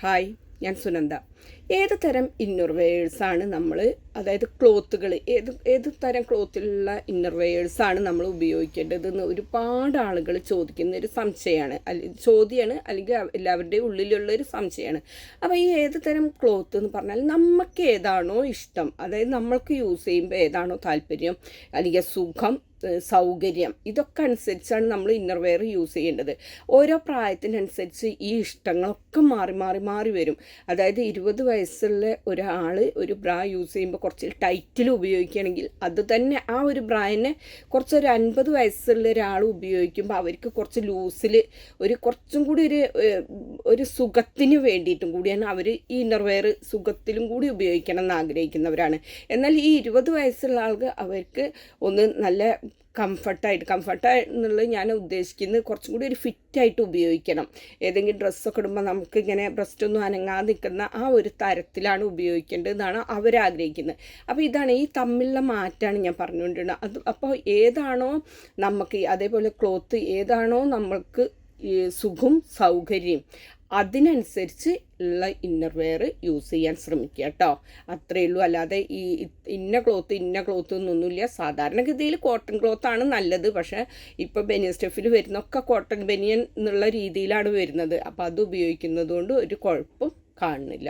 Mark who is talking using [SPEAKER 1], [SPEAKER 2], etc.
[SPEAKER 1] Hi ഞാൻ സുനന്ദ. ഏത് തരം ഇന്നർവേഴ്സാണ് നമ്മൾ അതായത് ക്ലോത്തുകൾ ഏത് ഏത് തരം ക്ലോത്തിലുള്ള ഇന്നർവെയേഴ്സാണ് നമ്മൾ ഉപയോഗിക്കേണ്ടതെന്ന് ഒരുപാട് ആളുകൾ ചോദിക്കുന്ന ഒരു സംശയമാണ്. ചോദ്യമാണ് അല്ലെങ്കിൽ എല്ലാവരുടെയും ഉള്ളിലുള്ള ഒരു സംശയമാണ്. അപ്പോൾ ഈ ഏത് തരം ക്ലോത്ത് എന്ന് പറഞ്ഞാൽ നമുക്ക് ഏതാണോ ഇഷ്ടം. അതായത് നമ്മൾക്ക് യൂസ് ചെയ്യുമ്പോൾ ഏതാണോ താല്പര്യം അല്ലെങ്കിൽ സുഖം സൗകര്യം ഇതൊക്കെ അനുസരിച്ചാണ് നമ്മൾ ഇന്നർ വെയർ യൂസ് ചെയ്യേണ്ടത്. ഓരോ പ്രായത്തിനനുസരിച്ച് ഈ ഇഷ്ടങ്ങളൊക്കെ മാറി മാറി മാറി വരും. അതായത് ഇരുപത് വയസ്സുള്ള ഒരാൾ ഒരു ബ്രാ യൂസ് ചെയ്യുമ്പോൾ കുറച്ച് ടൈറ്റിൽ ഉപയോഗിക്കുകയാണെങ്കിൽ അത് തന്നെ ആ ഒരു ബ്രാൻഡിനെ കുറച്ചൊരു അൻപത് വയസ്സുള്ള ഒരാൾ ഉപയോഗിക്കുമ്പോൾ അവർക്ക് കുറച്ച് ലൂസിൽ ഒരു കുറച്ചും കൂടി ഒരു ഒരു സുഖത്തിന് വേണ്ടിയിട്ടും കൂടിയാണ് അവർ ഈ ഇന്നർവെയർ സുഖത്തിലും കൂടി ഉപയോഗിക്കണം എന്ന് ആഗ്രഹിക്കുന്നവരാണ്. എന്നാൽ ഈ ഇരുപത് വയസ്സുള്ള ആൾക്ക് അവർക്ക് ഒന്ന് നല്ല കംഫർട്ടായിട്ട് കംഫർട്ടായിട്ടുള്ള എന്നുള്ളത് ഞാൻ ഉദ്ദേശിക്കുന്നത് കുറച്ചും കൂടി ഒരു ഫിറ്റായിട്ട് ഉപയോഗിക്കണം. ഏതെങ്കിലും ഡ്രസ്സൊക്കെ ഇടുമ്പോൾ നമുക്ക് ഇങ്ങനെ ബ്രസ്റ്റ് ഒന്നും അനങ്ങാതെ നിൽക്കുന്ന ആ ഒരു തരത്തിലാണ് ഉപയോഗിക്കേണ്ടതെന്നാണ് അവരാഗ്രഹിക്കുന്നത്. അപ്പോൾ ഇതാണ് ഈ തമ്മിലുള്ള മാറ്റമാണ് ഞാൻ പറഞ്ഞുകൊണ്ടിരുന്നത്. അത് അപ്പോൾ ഏതാണോ നമുക്ക് അതേപോലെ ക്ലോത്ത് ഏതാണോ നമ്മൾക്ക് സുഖം സൗകര്യം അതിനനുസരിച്ച് ഉള്ള ഇന്നർ വെയർ യൂസ് ചെയ്യാൻ ശ്രമിക്കുക കേട്ടോ. അത്രയേ ഉള്ളൂ. അല്ലാതെ ഈ ഇന്ന ക്ലോത്ത് ഇന്ന ക്ലോത്ത് എന്നൊന്നുമില്ല. സാധാരണഗതിയിൽ കോട്ടൺ ക്ലോത്ത് ആണ് നല്ലത്. പക്ഷേ ഇപ്പോൾ ബനിയൻ സ്റ്റഫിൽ വരുന്നൊക്കെ കോട്ടൺ ബനിയൻ എന്നുള്ള രീതിയിലാണ് വരുന്നത്. അപ്പോൾ അത് ഉപയോഗിക്കുന്നത് കൊണ്ട് ഒരു കുഴപ്പം കാണുന്നില്ല